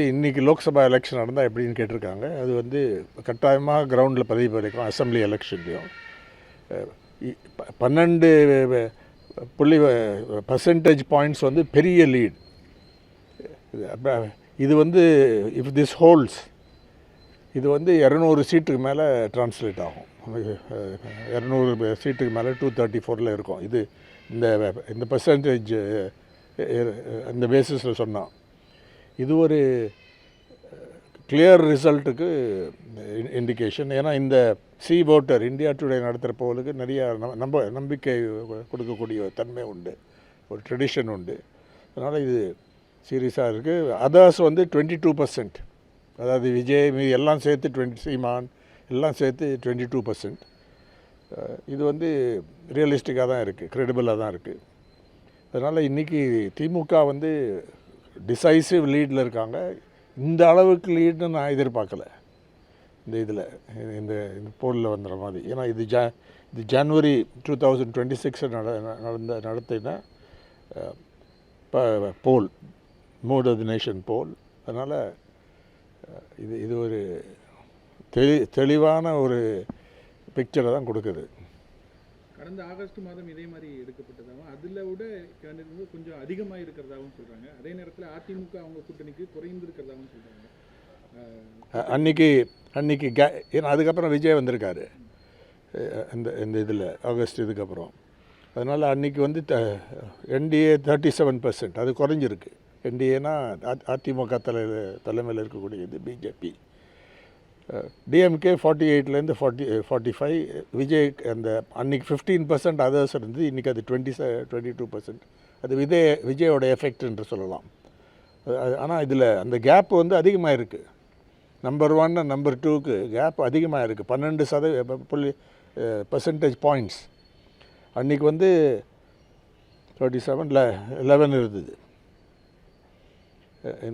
இன்றைக்கி லோக்சபா எலெக்ஷன் நடந்தால் எப்படின்னு கேட்டிருக்காங்க. அது வந்து கட்டாயமாக கிரவுண்டில் பதிவு பண்ணிக்கும் அசம்பிளி எலெக்ஷன்லையும் பன்னெண்டு புள்ளி பர்சன்டேஜ் பாயிண்ட்ஸ் வந்து பெரிய லீட் இது வந்து இஃப் திஸ் ஹோல்ஸ் இது வந்து இரநூறு சீட்டுக்கு மேலே டிரான்ஸ்லேட் ஆகும். இரநூறு சீட்டுக்கு மேலே டூ தேர்ட்டி ஃபோரில் இருக்கும். இது இந்த இந்த பர்சன்டேஜ் இந்த பேசிஸில் சொன்னால் இது ஒரு கிளியர் ரிசல்ட்டுக்கு இண்டிகேஷன் ஏன்னா இந்த சி ஓட்டர் இந்தியா டுடே நடத்துகிற போலுக்கு நிறைய நம்ப- நம்ப நம்பிக்கை கொடுக்கக்கூடிய தன்மை உண்டு. ஒரு ட்ரெடிஷன் உண்டு. அதனால் இது சீரியஸாக இருக்குது அதர்ஸ் வந்து டுவெண்ட்டி டூ பர்சன்ட் அதாவது விஜய் மீதி எல்லாம் சேர்த்து டுவெண்ட்டி சீமான் எல்லாம் சேர்த்து டுவெண்ட்டி டூ பர்சன்ட் இது வந்து ரியலிஸ்டிக்காக தான் இருக்குது க்ரெடிபிளாக தான் இருக்குது அதனால் இன்றைக்கி திமுக வந்து டிசைசிவ் லீடில் இருக்காங்க. இந்த அளவுக்கு லீடுன்னு நான் எதிர்பார்க்கல. இந்த இதில் இந்த இந்த போலில் வந்துடுற மாதிரி. ஏன்னா இது ஜா இது January two thousand twenty six நட நடந்த நடத்தின இப்போ poll mood of the nation poll. அதனால் இது இது ஒரு தெளி தெளிவான ஒரு பிக்சரை தான் கொடுக்குது. கடந்த ஆகஸ்ட் மாதம் இதே மாதிரி எடுக்கப்பட்டதாகவும் அதில் விட கொஞ்சம் அதிகமாக இருக்கிறதாகவும் சொல்கிறாங்க அதே நேரத்தில் அதிமுக அவங்க கூட்டணிக்கு குறைந்திருக்கிறதாகவும் சொல்கிறாங்க அன்னைக்கு அன்னைக்கு கே ஏன்னா அதுக்கப்புறம் விஜய் வந்திருக்காரு. இந்த இந்த இதில் ஆகஸ்ட் இதுக்கப்புறம். அதனால் அன்னைக்கு வந்து the NDA thirty seven percent அது குறைஞ்சிருக்கு. என்டிஏனா அதிமுக தலை தலைமையில் இருக்கக்கூடியது பிஜேபி டிஎம்கே ஃபார்ட்டி எயிட்லேருந்து ஃபார்ட்டி ஃபார்ட்டி ஃபைவ் விஜய் அந்த அன்றைக்கி ஃபிஃப்டீன் பர்சன்ட் அதர்ஸ் இருந்து இன்றைக்கி அது டுவெண்ட்டி டுவெண்ட்டி டூ பர்சன்ட் அது விஜய் விஜயோட எஃபெக்ட் என்று சொல்லலாம். ஆனால் இதில் அந்த கேப் வந்து அதிகமாக இருக்குது நம்பர் ஒன் நம்பர் டூக்கு கேப் அதிகமாக இருக்குது பன்னெண்டு சதவீத புள்ளி பர்சன்டேஜ் பாயிண்ட்ஸ் அன்றைக்கி வந்து தேர்ட்டி செவனில் லெவன் இருந்தது. Eh,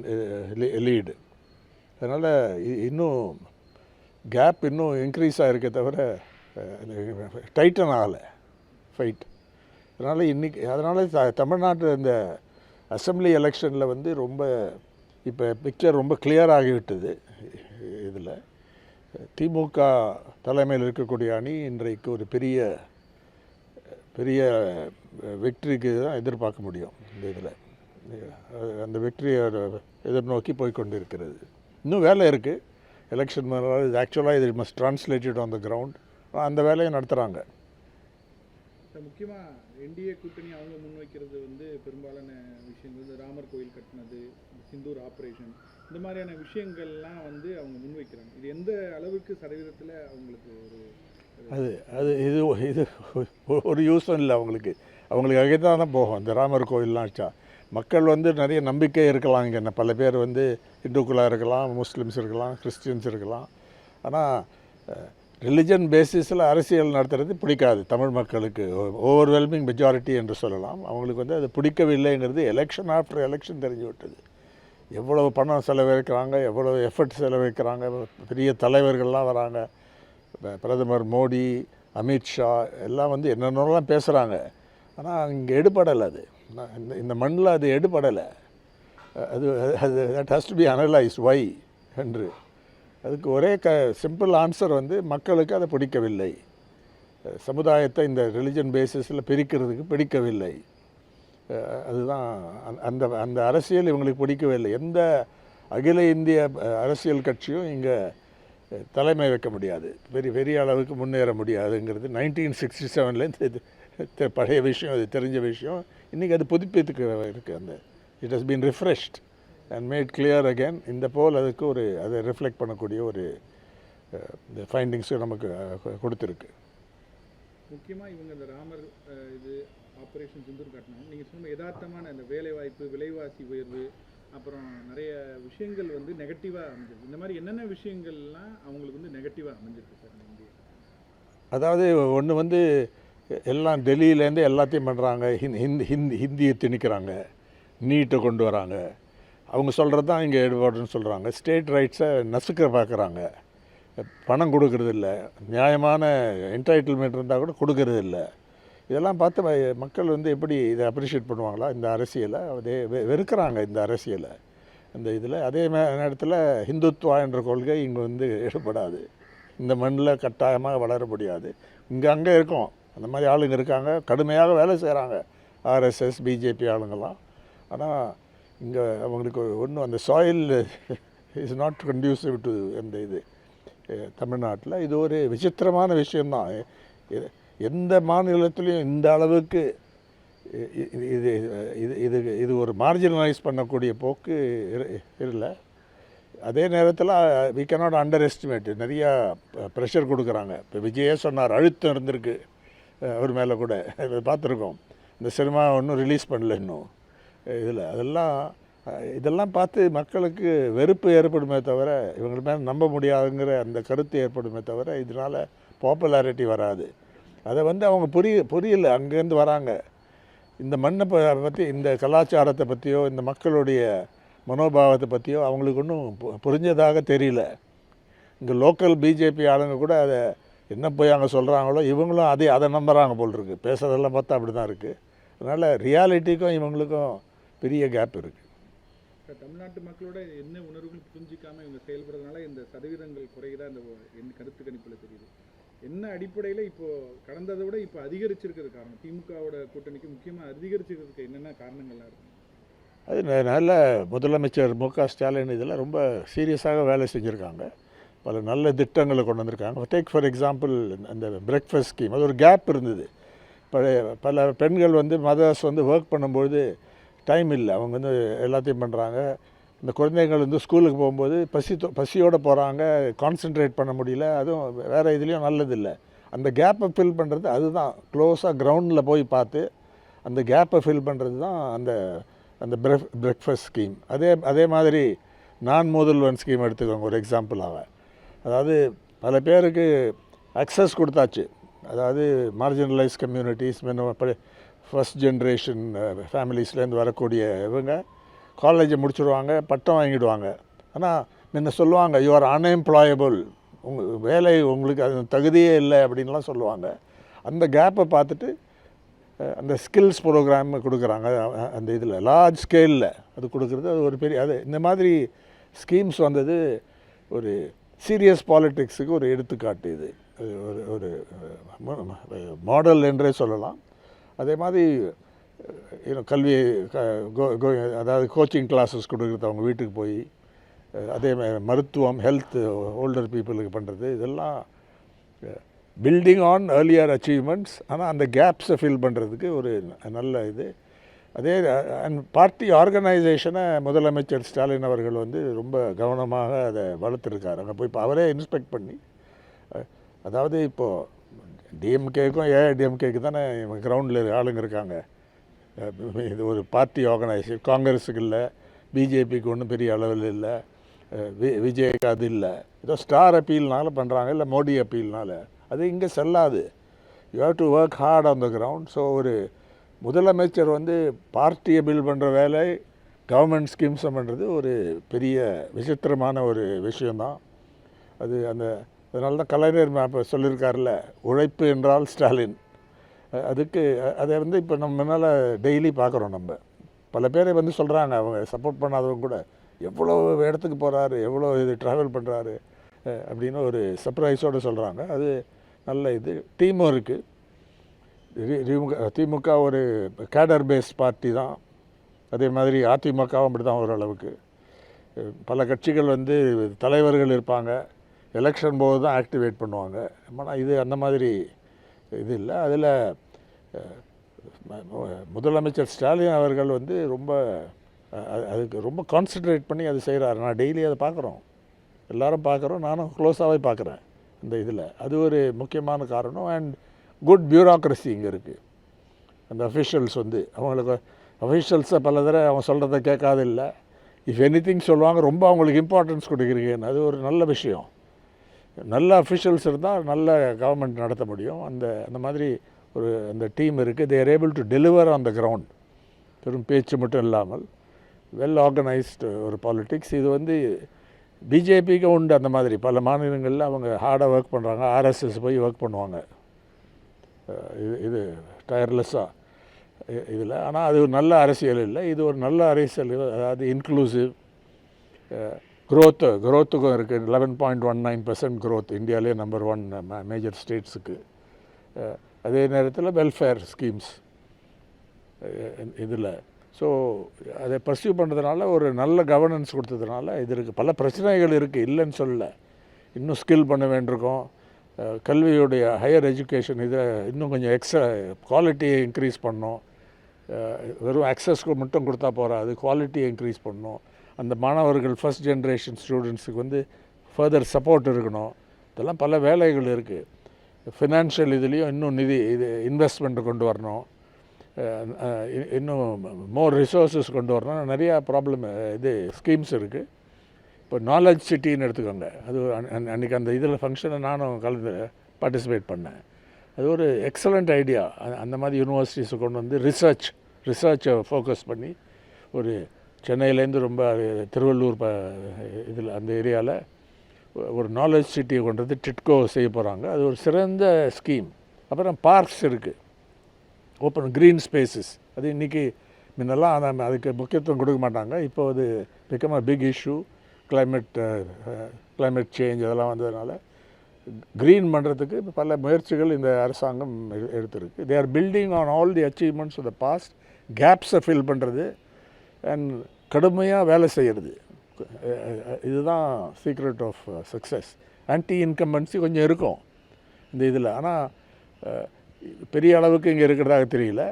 லீடு eh, அதனால் இன்னும் கேப் இன்னும் இன்க்ரீஸ் ஆகிருக்கே தவிர டைட்டன் ஆகலை ஃபைட் அதனால் இன்றைக்கி அதனால் த தமிழ்நாட்டு இந்த அசம்பிளி எலெக்ஷனில் வந்து ரொம்ப இப்போ பிக்சர் ரொம்ப கிளியர் ஆகிவிட்டது இதில். திமுக தலைமையில் இருக்கக்கூடிய அணி இன்றைக்கு ஒரு பெரிய பெரிய வெற்றிக்கு தான் எதிர்பார்க்க முடியும் இந்த இதில். அந்த வெற்றியை எதிர்நோக்கி போய்கொண்டு இருக்கிறது இன்னும் வேலை இருக்குது எலெக்ஷன் இது ஆக்சுவலாக இது must translated on the ground அந்த வேலையை நடத்துகிறாங்க முக்கியமாக என்டிஏ கூட்டணி அவங்க முன்வைக்கிறது வந்து பெரும்பாலான விஷயங்கள் இந்த ராமர் கோயில் கட்டினது சிந்தூர் ஆப்ரேஷன் இந்த மாதிரியான விஷயங்கள்லாம் வந்து அவங்க முன்வைக்கிறாங்க இது எந்த அளவுக்கு சதவீதத்தில் அவங்களுக்கு ஒரு அது அது இது இது ஒரு யூஸும் இல்லை அவங்களுக்கு. அவங்களுக்கு அங்கே தான் போகும். இந்த ராமர் கோயில்லாம் வச்சா மக்கள் வந்து நிறைய நம்பிக்கை இருக்கலாம் இங்கே. பல பேர் வந்து இந்துக்களாக இருக்கலாம் முஸ்லீம்ஸ் இருக்கலாம் கிறிஸ்டின்ஸ் இருக்கலாம். ஆனால் ரிலிஜன் பேசிஸில் அரசியல் நடத்துறது பிடிக்காது தமிழ் மக்களுக்கு. ஓவர்வெல்மிங் மெஜாரிட்டி என்று சொல்லலாம். அவங்களுக்கு வந்து அது பிடிக்கவில்லைங்கிறது எலெக்ஷன் ஆஃப்டர் எலெக்ஷன் தெரிஞ்சு விட்டது எவ்வளவு பணம் செலவழிக்கிறாங்க எவ்வளவு எஃபர்ட் செலவழிக்கிறாங்க பெரிய தலைவர்கள்லாம் வராங்க. பிரதமர் மோடி அமித்ஷா எல்லாம் வந்து என்னென்னலாம் பேசுகிறாங்க ஆனால் இங்கே எடுபடலை அது. இந்த இந்த மண்ணில் அது எடுபடலை. அது அது that has to be analyse by என்று. அதுக்கு ஒரே க சிம்பிள் ஆன்சர் வந்து மக்களுக்கு அதை பிடிக்கவில்லை. சமுதாயத்தை இந்த ரிலிஜன் பேசிஸில் பிரிக்கிறதுக்கு பிடிக்கவில்லை. அதுதான் அந்த- அந்த அந்த அரசியல் இவங்களுக்கு பிடிக்கவே இல்லை எந்த அகில இந்திய அரசியல் கட்சியும் இங்கே தலைமை வைக்க முடியாது. பெரிய பெரிய அளவுக்கு முன்னேற முடியாதுங்கிறது நைன்டீன் சிக்ஸ்டி செவன்லேருந்து பழைய விஷயம் இது தெரிஞ்ச விஷயம். இன்றைக்கி அது புதுப்பித்துக்கு இருக்குது அந்த it has been refreshed and made clear again இந்த போல் அதுக்கு ஒரு அதை ரிஃப்ளெக்ட் பண்ணக்கூடிய ஒரு இந்த ஃபைண்டிங்ஸும் நமக்கு கொடுத்துருக்கு. முக்கியமாக இவங்க இந்த ராமர் இது ஆப்ரேஷன் சிந்தூர் காட்டினாங்க. நீங்கள் சொன்ன யதார்த்தமான இந்த வேலைவாய்ப்பு விலைவாசி உயர்வு அப்புறம் நிறைய விஷயங்கள் வந்து நெகட்டிவாக அமைஞ்சிருக்கு. இந்த மாதிரி என்னென்ன விஷயங்கள்லாம் அவங்களுக்கு வந்து நெகட்டிவாக அமைஞ்சிருக்கு சார் அதாவது ஒன்று வந்து எல்லாம் டெல்லியிலேருந்து எல்லாத்தையும் பண்ணுறாங்க. ஹிந்தி ஹிந்தி ஹிந்தி ஹிந்தியை திணிக்கிறாங்க. நீட்டை கொண்டு வராங்க. அவங்க சொல்கிறது தான் இங்கே ஈடுபாடுன்னு சொல்கிறாங்க ஸ்டேட் ரைட்ஸை நசுக்க பார்க்குறாங்க. பணம் கொடுக்கறது நியாயமான என்டைட்டில்மெண்ட் இருந்தால் கூட கொடுக்கறது இல்லை இதெல்லாம் பார்த்து மக்கள் வந்து எப்படி இதை அப்ரிஷியேட் பண்ணுவாங்களா? இந்த அரசியலை. அதே வெ- வெறுக்கிறாங்க இந்த அரசியலை. அந்த இதில் அதே நேரத்தில் ஹிந்துத்வா என்ற கொள்கை இங்கே வந்து எடுபடாது இந்த மண்ணில் கட்டாயமாக வளர முடியாது. இங்கே அங்கே இருக்கும். அந்த மாதிரி ஆளுங்க இருக்காங்க. கடுமையாக வேலை செய்கிறாங்க ஆர்எஸ்எஸ் பிஜேபி ஆளுங்கெல்லாம். ஆனால் இங்கே அவங்களுக்கு ஒன்றும் அந்த soil is not conducive to அந்த இது. தமிழ்நாட்டில் இது ஒரு விசித்திரமான விஷயம்தான். இது எந்த மாநிலத்திலையும் இந்த அளவுக்கு இது இது இது இது ஒரு மார்ஜினலைஸ் பண்ணக்கூடிய போக்கு இல்லை. அதே நேரத்தில் வி cannot அண்டர் எஸ்டிமேட் நிறையா ப்ரெஷர் கொடுக்குறாங்க. இப்போ விஜயே சொன்னார் அழுத்தம் இருந்திருக்கு. அவர் மேலே கூட. இதை பார்த்துருக்கோம். இந்த சினிமா ஒன்றும் ரிலீஸ் பண்ணல இன்னும். இதில் அதெல்லாம் இதெல்லாம் பார்த்து மக்களுக்கு வெறுப்பு ஏற்படுமே தவிர இவங்க மேலே நம்ப முடியாதுங்கிற அந்த கருத்து ஏற்படுமே தவிர இதனால் பாப்புலாரிட்டி வராது. அதை வந்து அவங்க புரிய புரியல. அங்கேருந்து வராங்க. இந்த மண்ணை பற்றி இந்த கலாச்சாரத்தை பற்றியோ இந்த மக்களுடைய மனோபாவத்தை பற்றியோ அவங்களுக்கு ஒன்றும் பு- புரிஞ்சதாக தெரியல. இங்கே லோக்கல் பிஜேபி ஆளுங்க கூட அதை என்ன போய் அங்கே சொல்கிறாங்களோ இவங்களும் அதே அதை நம்புகிறாங்க போல் இருக்குது பேசுகிறதெல்லாம் பார்த்தா அப்படி தான் இருக்குது அதனால் ரியாலிட்டிக்கும் இவங்களுக்கும் பெரிய கேப் இருக்குது இப்ப தமிழ்நாட்டு மக்களோட என்ன உணர்வுகள் புரிஞ்சிக்காம இவங்க செயல்படுறதுனால இந்த சதவீதங்கள் குறையுதா? இந்த என் கருத்து கணிப்புல தெரியுது. என்ன அடிப்படையில் இப்போ கடந்ததை விட இப்போ அதிகரிச்சிருக்கிறது காரணம்? திமுகவோட கூட்டணிக்கு முக்கியமாக அதிகரிச்சிருக்கிறதுக்கு என்னென்ன காரணங்கள்லாம் இருக்கு? அது நல்ல முதலமைச்சர் மு க ஸ்டாலின் இதில் ரொம்ப சீரியஸாக வேலை செஞ்சுருக்காங்க. பல நல்ல திட்டங்களை கொண்டு வந்திருக்காங்க. டேக் ஃபார் எக்ஸாம்பிள் அந்த பிரேக்ஃபாஸ்ட் ஸ்கீம் அது ஒரு கேப் இருந்தது. பழைய பல பெண்கள் வந்து மதர்ஸ் வந்து ஒர்க் பண்ணும்போது டைம் இல்லை. அவங்க வந்து எல்லாத்தையும் பண்ணுறாங்க இந்த குழந்தைகள் வந்து ஸ்கூலுக்கு போகும்போது பசி பசியோடு போகிறாங்க கான்சென்ட்ரேட் பண்ண முடியல. அதுவும் வேறு இதுலேயும் நல்லதில்லை. அந்த கேப்பை ஃபில் பண்ணுறது அதுதான். க்ளோஸாக கிரவுண்டில் போய் பார்த்து அந்த கேப்பை ஃபில் பண்ணுறது தான் அந்த அந்த பிரேக் பிரேக்ஃபாஸ்ட் ஸ்கீம் அதே அதே மாதிரி நான் முதல்வன் ஸ்கீம் எடுத்துக்கோங்க. ஒரு எக்ஸாம்பிளாக அதாவது பல பேருக்கு அக்சஸ் கொடுத்தாச்சு. அதாவது மார்ஜினலைஸ் கம்யூனிட்டிஸ் ஃபஸ்ட் ஜென்ரேஷன் ஃபேமிலிஸ்லேருந்து வரக்கூடிய இவங்க காலேஜை முடிச்சிடுவாங்க பட்டம் வாங்கிடுவாங்க. ஆனால் முன்ன சொல்லுவாங்க யூ ஆர் அன்எம்ப்ளாயபிள் உங்கள் வேலை உங்களுக்கு அது தகுதியே இல்லை அப்படின்லாம் சொல்லுவாங்க. அந்த கேப்பை பார்த்துட்டு அந்த ஸ்கில்ஸ் ப்ரோக்ராம் கொடுக்குறாங்க அந்த இதில். லார்ஜ் ஸ்கேலில் அது கொடுக்குறது அது ஒரு பெரிய அது இந்த மாதிரி ஸ்கீம்ஸ் வந்தது ஒரு சீரியஸ் பாலிட்டிக்ஸுக்கு ஒரு எடுத்துக்காட்டு இது. ஒரு ஒரு மாடல் என்றே சொல்லலாம். அதே மாதிரி இன்னும் கல்வி க- கோ- கோ- அதாவது கோச்சிங் கிளாஸஸ் கொடுக்குறது அவங்க வீட்டுக்கு போய் அதே மாதிரி மருத்துவம் ஹெல்த் ஓல்டர் பீப்புளுக்கு பண்ணுறது இதெல்லாம் பில்டிங் ஆன் ஏர்லியர் அச்சீவ்மெண்ட்ஸ் ஆனால் அந்த கேப்ஸை ஃபில் பண்ணுறதுக்கு ஒரு நல்ல இது. அதே அண்ட் பார்ட்டி ஆர்கனைசேஷனை முதலமைச்சர் ஸ்டாலின் அவர்கள் வந்து ரொம்ப கவனமாக அதை வளர்த்துருக்காரு. அங்கே போய் இப்போ அவரே இன்ஸ்பெக்ட் பண்ணி அதாவது இப்போது டிஎம்கேக்கும் ஏஐடிஎம்கேக்கு தானே கிரவுண்டில் ஆளுங்க இருக்காங்க. இது ஒரு பார்ட்டி ஆர்கனைசேஷன் காங்கிரஸுக்கு இல்லை பிஜேபிக்கு ஒன்றும் பெரிய அளவில் இல்லை வி விஜய்க்கு அது இல்லை. ஏதோ ஸ்டார் அப்பீல்னால பண்ணுறாங்க இல்லை மோடி அப்பீல்னால. அது இங்கே செல்லாது. You have to work hard on the ground so ஒரு முதலமைச்சர் வந்து பார்ட்டியை பில் பண்ணுற வேலை கவர்மெண்ட் ஸ்கீம்ஸை பண்ணுறது ஒரு பெரிய விசித்திரமான ஒரு விஷயந்தான் அது அந்த அதனால தான் கலைஞர் மேப்பை சொல்லியிருக்காருல்ல உழைப்பு என்றால் ஸ்டாலின். அதுக்கு அதை வந்து இப்போ நம்ம முன்னால் டெய்லி பார்க்குறோம் நம்ம. பல பேரை வந்து சொல்கிறாங்க அவங்க சப்போர்ட் பண்ணாதவங்க கூட எவ்வளோ இடத்துக்கு போகிறாரு எவ்வளோ இது ட்ராவல் பண்ணுறாரு அப்படின்னு ஒரு சர்ப்ரைஸோடு சொல்கிறாங்க அது நல்ல இது. டீமும் இருக்குது திமுக திமுக ஒரு கேடர் பேஸ் பார்ட்டி தான். அதே மாதிரி அதிமுகவும் அப்படி தான் ஓரளவுக்கு பல கட்சிகள் வந்து தலைவர்கள் இருப்பாங்க. எலெக்ஷன் போது தான் ஆக்டிவேட் பண்ணுவாங்க. ஆனால் இது அந்த மாதிரி இது இல்லை. அதில் முதலமைச்சர் ஸ்டாலின் அவர்கள் வந்து ரொம்ப அது- அதுக்கு ரொம்ப கான்சென்ட்ரேட் பண்ணி அது செய்கிறாரு நான் டெய்லி அதை பார்க்குறோம் எல்லாரும் பார்க்குறோம் நானும் க்ளோஸாகவே பார்க்குறேன் இந்த இதில். அது ஒரு முக்கியமான காரணம். அண்ட் குட் பியூரோக்ரஸி இங்கே இருக்குது அந்த அஃபிஷியல்ஸ் வந்து அவங்களுக்கு அஃபிஷியல்ஸை பல தடவை அவங்க சொல்கிறத கேட்காத இல்லை. இஃப் எனி திங் சொல்லுவாங்க ரொம்ப அவங்களுக்கு இம்பார்ட்டன்ஸ் கொடுக்குறீங்கன்னு. அது ஒரு நல்ல விஷயம். நல்ல அஃபிஷியல்ஸ் இருந்தால் நல்ல கவர்மெண்ட் நடத்த முடியும். அந்த அந்த மாதிரி ஒரு அந்த டீம் இருக்குது they're able to deliver on the ground வெறும் பேச்சு மட்டும் இல்லாமல் வெல் ஆர்கனைஸ்டு ஒரு பாலிட்டிக்ஸ் இது வந்து பிஜேபிக்கு உண்டு அந்த மாதிரி. பல மாநிலங்களில் அவங்க ஹார்டாக ஒர்க் பண்ணுறாங்க ஆர்எஸ்எஸ் போய் ஒர்க் பண்ணுவாங்க. இது இது டயர்லெஸ்ஸாக இதில். ஆனால் அது ஒரு நல்ல அரசியல் இல்லை. இது ஒரு நல்ல அரசியல். அதாவது இன்க்ளூசிவ் க்ரோத்து க்ரோத்துக்கும் இருக்குது eleven point one nine percent growth இந்தியாவிலே நம்பர் ஒன் மேஜர் ஸ்டேட்ஸுக்கு அதே நேரத்தில் வெல்ஃபேர் ஸ்கீம்ஸ் இதில். ஸோ அதை பர்சியூ பண்ணுறதுனால ஒரு நல்ல கவர்னன்ஸ் கொடுத்ததுனால இது இருக்குது பல பிரச்சனைகள் இருக்குது இல்லைன்னு சொல்லலை. இன்னும் ஸ்கில் பண்ண வேண்டியிருக்கோம். கல்வியுடைய ஹையர் எஜுகேஷன் இதை இன்னும் கொஞ்சம் எக்ஸ்ட்ரா குவாலிட்டியை இன்க்ரீஸ் பண்ணோம். வெறும் அக்சஸ்க்கு மட்டும் கொடுத்தா போகாது குவாலிட்டியை இன்க்ரீஸ் பண்ணணும் அந்த மாணவர்கள் ஃபஸ்ட் ஜென்ரேஷன் ஸ்டூடெண்ட்ஸுக்கு வந்து ஃபர்தர் சப்போர்ட் இருக்கணும். இதெல்லாம் பல வேலைகள் இருக்குது ஃபினான்ஷியல் இதுலேயும் இன்னும் நிதி இது இன்வெஸ்ட்மெண்ட்டு கொண்டு வரணும். இன்னும் மோர் ரிசோர்ஸஸ் கொண்டு வரணும். நிறையா ப்ராப்ளம் இது ஸ்கீம்ஸ் இருக்குது இப்போ நாலேஜ் சிட்டின்னு எடுத்துக்கோங்க. அது அன்றைக்கி அன்னைக்கு அந்த இதில் ஃபங்க்ஷனை நானும் கலந்து பார்ட்டிசிபேட் பண்ணேன். அது ஒரு எக்ஸலண்ட் ஐடியா அந்த மாதிரி யூனிவர்சிட்டிஸை கொண்டு வந்து ரிசர்ச் ரிசர்ச்சை ஃபோக்கஸ் பண்ணி ஒரு சென்னையிலேருந்து ரொம்ப திருவள்ளூர் ப இதில் அந்த ஏரியாவில் ஒரு நாலேஜ் சிட்டியை கொண்டு வந்து டிட்கோ செய்ய போகிறாங்க அது ஒரு சிறந்த ஸ்கீம் அப்புறம் பார்க்ஸ் இருக்குது ஓப்பன் க்ரீன் ஸ்பேசஸ் அது இன்றைக்கி முன்னெல்லாம் அதை அதுக்கு முக்கியத்துவம் கொடுக்க மாட்டாங்க. இப்போ அது become a big issue climate climate change அதெல்லாம் வந்ததுனால க்ரீன் பண்ணுறதுக்கு பல முயற்சிகள் இந்த அரசாங்கம் எ- எடுத்திருக்கு. They are building on all the achievements of the past கேப்ஸை fill பண்ணுறது அண்ட் கடுமையாக வேலை செய்கிறது இதுதான் secret of success anti incumbency கொஞ்சம் இருக்கும் இந்த இதில். ஆனால் பெரிய அளவுக்கு இங்கே இருக்கிறதாக தெரியல.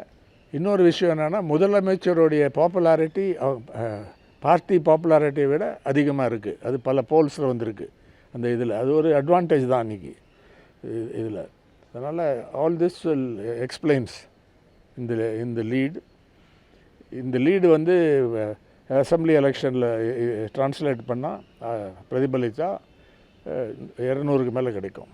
இன்னொரு விஷயம் என்னென்னா முதலமைச்சருடைய பாப்புலாரிட்டி பார்ட்டி பாப்புலாரிட்டியை விட அதிகமாக இருக்குது. அது பல போல்ஸில் வந்திருக்கு. அந்த இதில் அது ஒரு அட்வான்டேஜ் தான் அன்றைக்கி இதில். அதனால் ஆல் திஸ் வில் எக்ஸ்பிளைன்ஸ் இந்த இந்த லீடு இந்த லீடு வந்து அசம்பிளி எலெக்ஷனில் ட்ரான்ஸ்லேட் பண்ணால் பிரதிபலித்தா இரநூறுக்கு மேலே கிடைக்கும்.